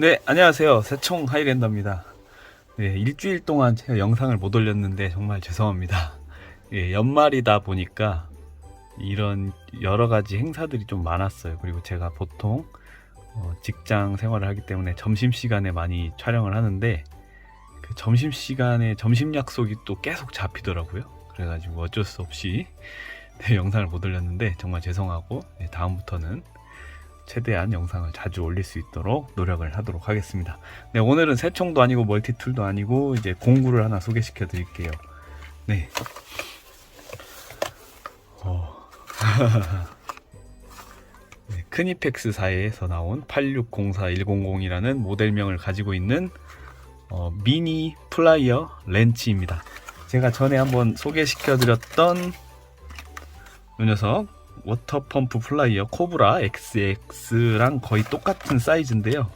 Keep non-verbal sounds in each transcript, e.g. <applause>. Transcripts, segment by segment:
네, 안녕하세요. 새총 하이랜더입니다. 네, 일주일 동안 제가 영상을 못 올렸는데 정말 죄송합니다. 예, 연말이다 보니까 이런 여러 가지 행사들이 좀 많았어요. 그리고 제가 보통 어, 직장 생활을 하기 때문에 점심 시간에 많이 촬영을 하는데 그 점심 시간에 점심 약속이 또 계속 잡히더라고요. 그래가지고 어쩔 수 없이 네, 영상을 못 올렸는데 정말 죄송하고 네, 다음부터는 최대한 영상을 자주 올릴 수 있도록 노력을 하도록 하겠습니다. 네, 오늘은 새총도 아니고 멀티툴도 아니고 이제 공구를 하나 소개시켜 드릴게요. 네. 어. <laughs> 네, 크니펙스사에서 나온 8604100이라는 모델명을 가지고 있는 어, 미니 플라이어 렌치입니다. 제가 전에 한번 소개시켜 드렸던 이 녀석 워터 펌프 플라이어 코브라 XX랑 거의 똑같은 사이즈인데요.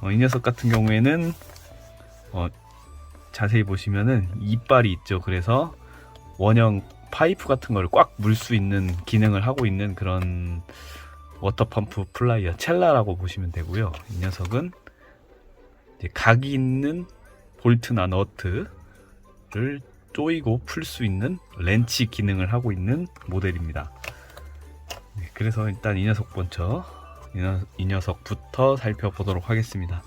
어, 이 녀석 같은 경우에는 어, 자세히 보시면은 이빨이 있죠. 그래서 원형 파이프 같은 걸 꽉 물 수 있는 기능을 하고 있는 그런 워터 펌프 플라이어 첼라라고 보시면 되고요. 이 녀석은 각이 있는 볼트나 너트를 조이고 풀 수 있는 렌치 기능을 하고 있는 모델입니다. 네, 그래서 일단 이 녀석 먼저 이, 녀석부터 살펴보도록 하겠습니다.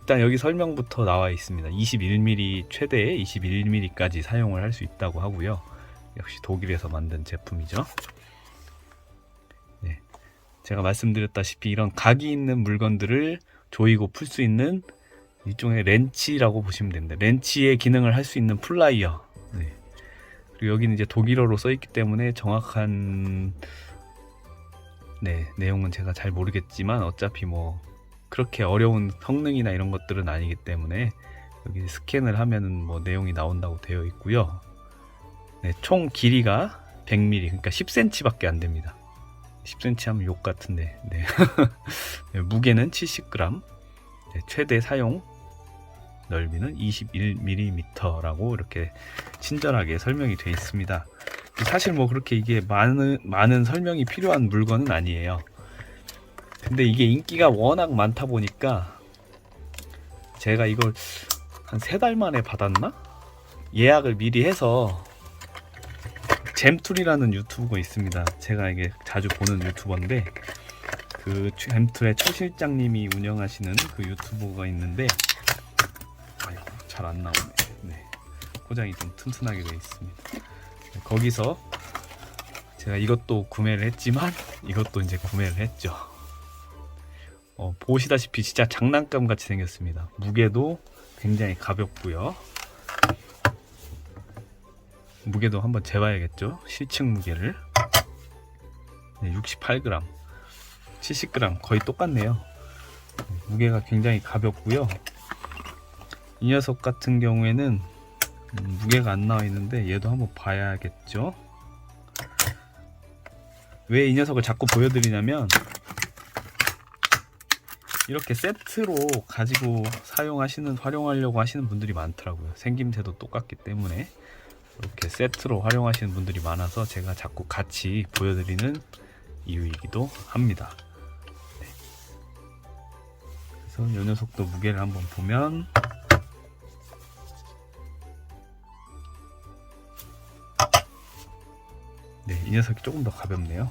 일단 여기 설명부터 나와 있습니다. 21mm 최대 21mm까지 사용을 할 수 있다고 하고요. 역시 독일에서 만든 제품이죠. 네, 제가 말씀드렸다시피 이런 각이 있는 물건들을 조이고 풀 수 있는 일종의 렌치라고 보시면 됩니다. 렌치의 기능을 할 수 있는 플라이어. 네. 그리고 여기는 이제 독일어로 써 있기 때문에 정확한 네, 내용은 제가 잘 모르겠지만 어차피 뭐 그렇게 어려운 성능이나 이런 것들은 아니기 때문에 여기 스캔을 하면은 뭐 내용이 나온다고 되어 있고요. 네, 총 길이가 100mm, 그러니까 10cm밖에 안 됩니다. 10cm 하면 욕 같은데, 네. <laughs> 네, 무게는 70g, 네, 최대 사용 넓이는 21mm라고 이렇게 친절하게 설명이 되어 있습니다. 사실 뭐 그렇게 이게 많은 많은 설명이 필요한 물건은 아니에요. 근데 이게 인기가 워낙 많다 보니까 제가 이걸 한 세 달 만에 받았나? 예약을 미리 해서 잼툴이라는 유튜브가 있습니다. 제가 이게 자주 보는 유튜버인데 그 잼툴의 최 실장님이 운영하시는 그 유튜버가 있는데 잘안 나오네. 네. 포장이 좀 튼튼하게 되어 있습니다. 네, 거기서 제가 이것도 구매를 했지만 이것도 이제 구매를 했죠. 어, 보시다시피 진짜 장난감 같이 생겼습니다. 무게도 굉장히 가볍고요. 무게도 한번 재봐야겠죠. 실측 무게를 네, 68g, 70g 거의 똑같네요. 무게가 굉장히 가볍고요. 이 녀석 같은 경우에는 음, 무게가 안 나와 있는데 얘도 한번 봐야겠죠. 왜 이 녀석을 자꾸 보여드리냐면 이렇게 세트로 가지고 사용하시는 활용하려고 하시는 분들이 많더라고요. 생김새도 똑같기 때문에 이렇게 세트로 활용하시는 분들이 많아서 제가 자꾸 같이 보여드리는 이유이기도 합니다. 네. 그래서 이 녀석도 무게를 한번 보면 네, 이 녀석이 조금 더 가볍네요.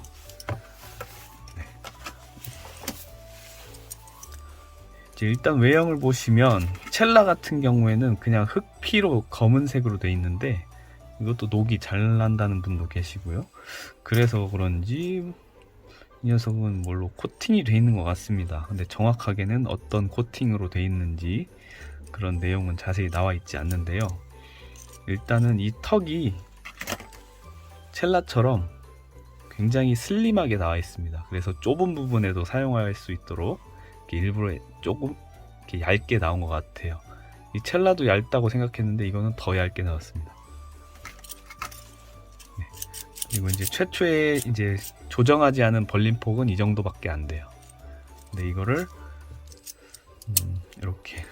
네. 이제 일단 외형을 보시면 첼라 같은 경우에는 그냥 흑피로 검은색으로 돼 있는데 이것도 녹이 잘 난다는 분도 계시고요. 그래서 그런지 이 녀석은 뭘로 코팅이 돼 있는 것 같습니다. 근데 정확하게는 어떤 코팅으로 돼 있는지 그런 내용은 자세히 나와 있지 않는데요. 일단은 이 턱이 첼라처럼 굉장히 슬림하게 나와 있습니다. 그래서 좁은 부분에도 사용할 수 있도록 일부러 조금 얇게 나온 것 같아요. 이 첼라도 얇다고 생각했는데 이거는 더 얇게 나왔습니다. 네. 그리고 이제 최초에 이제 조정하지 않은 벌림폭은 이 정도밖에 안 돼요. 근데 이거를 음, 이렇게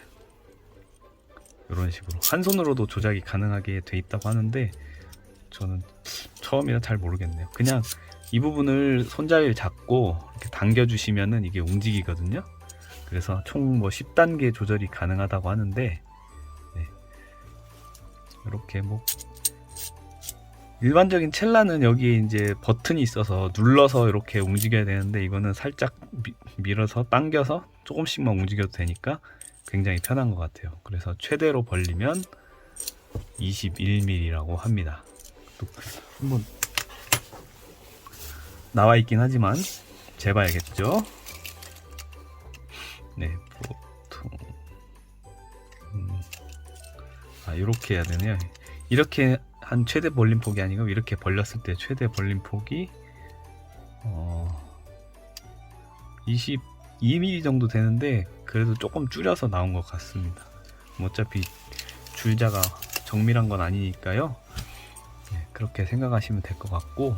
이런 식으로 한 손으로도 조작이 가능하게 돼 있다고 하는데 저는 처음이라 잘 모르겠네요. 그냥 이 부분을 손잡이를 잡고 이렇게 당겨주시면은 이게 움직이거든요. 그래서 총 뭐 10단계 조절이 가능하다고 하는데 네. 이렇게 뭐 일반적인 첼라는 여기에 이제 버튼이 있어서 눌러서 이렇게 움직여야 되는데 이거는 살짝 미- 밀어서 당겨서 조금씩만 움직여도 되니까 굉장히 편한 것 같아요. 그래서 최대로 벌리면 21mm라고 합니다. 또 한번 나와 있긴 하지만 재봐야겠죠. 네, 보통 음, 아 이렇게 해야 되네요. 이렇게 한 최대 벌림 폭이 아니고 이렇게 벌렸을 때 최대 벌림 폭이 어 22mm 정도 되는데 그래도 조금 줄여서 나온 것 같습니다. 뭐 어차피 줄자가 정밀한 건 아니니까요. 네, 그렇게 생각하시면 될 것 같고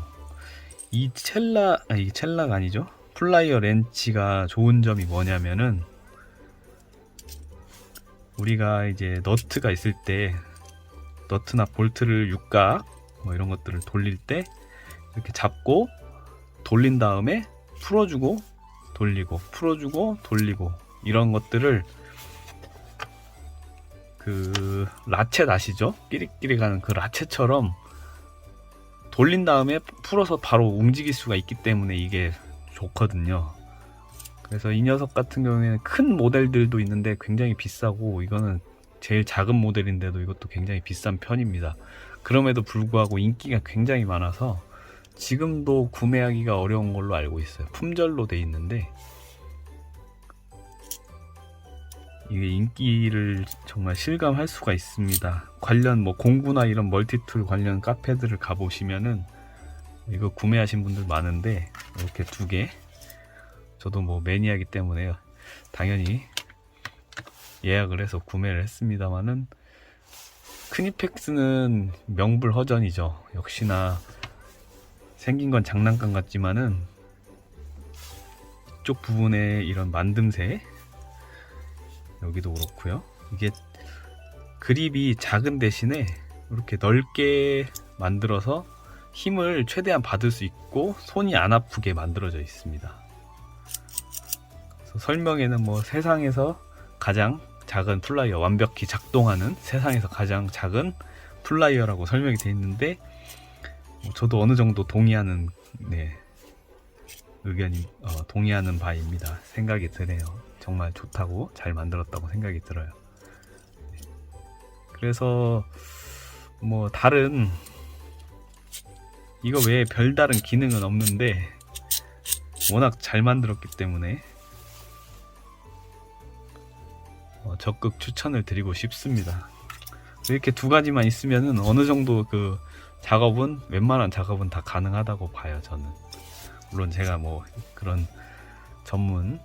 이 첼라 아이 첼라가 아니죠. 플라이어 렌치가 좋은 점이 뭐냐면은 우리가 이제 너트가 있을 때 너트나 볼트를 육각 뭐 이런 것들을 돌릴 때 이렇게 잡고 돌린 다음에 풀어주고 돌리고 풀어주고 돌리고 이런 것들을 그 라쳇 아시죠? 끼리끼리 가는 그 라쳇처럼 돌린 다음에 풀어서 바로 움직일 수가 있기 때문에 이게 좋거든요. 그래서 이 녀석 같은 경우에는 큰 모델들도 있는데 굉장히 비싸고 이거는 제일 작은 모델인데도 이것도 굉장히 비싼 편입니다. 그럼에도 불구하고 인기가 굉장히 많아서 지금도 구매하기가 어려운 걸로 알고 있어요. 품절로 돼 있는데 이게 인기를 정말 실감할 수가 있습니다. 관련 뭐 공구나 이런 멀티툴 관련 카페들을 가보시면은 이거 구매하신 분들 많은데 이렇게 두 개. 저도 뭐 매니아기 때문에 당연히 예약을 해서 구매를 했습니다만은 크니펙스는 명불허전이죠. 역시나 생긴 건 장난감 같지만은 이쪽 부분에 이런 만듦새 여기도 그렇고요. 이게 그립이 작은 대신에 이렇게 넓게 만들어서 힘을 최대한 받을 수 있고 손이 안 아프게 만들어져 있습니다. 설명에는 뭐 세상에서 가장 작은 플라이어 완벽히 작동하는 세상에서 가장 작은 플라이어라고 설명이 되어 있는데 뭐 저도 어느 정도 동의하는 네, 의견이 어, 동의하는 바입니다. 생각이 드네요. 정말 좋다고 잘 만들었다고 생각이 들어요. 네. 그래서 뭐 다른 이거 외에 별다른 기능은 없는데 워낙 잘 만들었기 때문에 어, 적극 추천을 드리고 싶습니다. 이렇게 두 가지만 있으면은 어느 정도 그 작업은 웬만한 작업은 다 가능하다고 봐요 저는. 물론 제가 뭐 그런 전문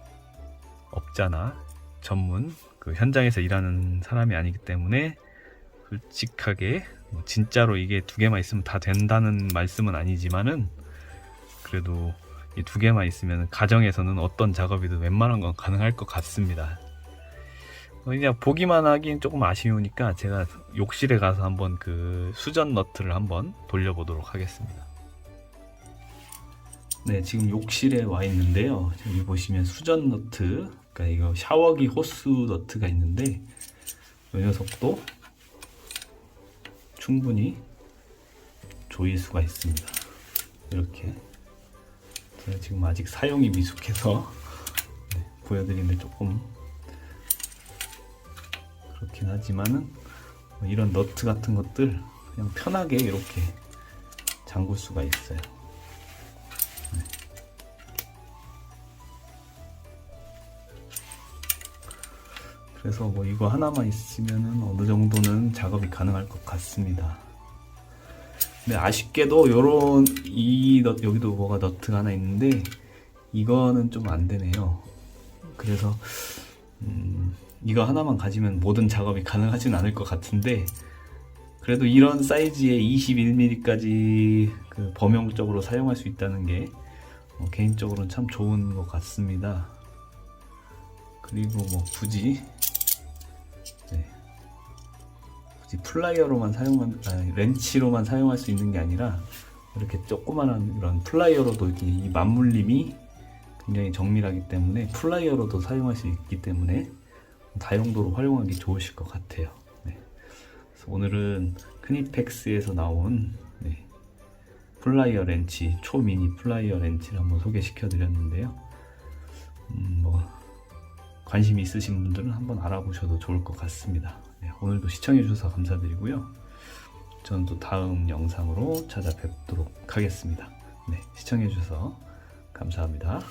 업자나 전문 그 현장에서 일하는 사람이 아니기 때문에 솔직하게 뭐 진짜로 이게 두 개만 있으면 다 된다는 말씀은 아니지만은 그래도 이 두 개만 있으면 가정에서는 어떤 작업이든 웬만한 건 가능할 것 같습니다. 어, 그냥 보기만 하긴 조금 아쉬우니까 제가 욕실에 가서 한번 그 수전 너트를 한번 돌려보도록 하겠습니다. 네, 지금 욕실에 와 있는데요. 여기 보시면 수전 너트, 그러니까 이거 샤워기 호스 너트가 있는데 이 녀석도 충분히 조일 수가 있습니다. 이렇게 제가 지금 아직 사용이 미숙해서 네, 보여드리는데 조금 그렇긴 하지만은 뭐 이런 너트 같은 것들 그냥 편하게 이렇게 잠글 수가 있어요. 그래서 뭐 이거 하나만 있으면은 어느 정도는 작업이 가능할 것 같습니다. 근데 아쉽게도 요런 이 너, 여기도 뭐가 너트가 하나 있는데 이거는 좀 안 되네요. 그래서 음, 이거 하나만 가지면 모든 작업이 가능하진 않을 것 같은데 그래도 이런 사이즈의 21mm까지 그 범용적으로 사용할 수 있다는 게 어, 개인적으로는 참 좋은 것 같습니다. 그리고 뭐 굳이 플라이어로만 사용한 아니, 렌치로만 사용할 수 있는 게 아니라 이렇게 조그만한 이런 플라이어로도 이 맞물림이 굉장히 정밀하기 때문에 플라이어로도 사용할 수 있기 때문에 다용도로 활용하기 좋으실 것 같아요. 네. 오늘은 크니펙스에서 나온 네, 플라이어 렌치 초미니 플라이어 렌치를 한번 소개시켜 드렸는데요. 음, 뭐 관심 있으신 분들은 한번 알아보셔도 좋을 것 같습니다. 네, 오늘도 시청해 주셔서 감사드리고요. 저는 또 다음 영상으로 찾아뵙도록 하겠습니다. 네, 시청해 주셔서 감사합니다.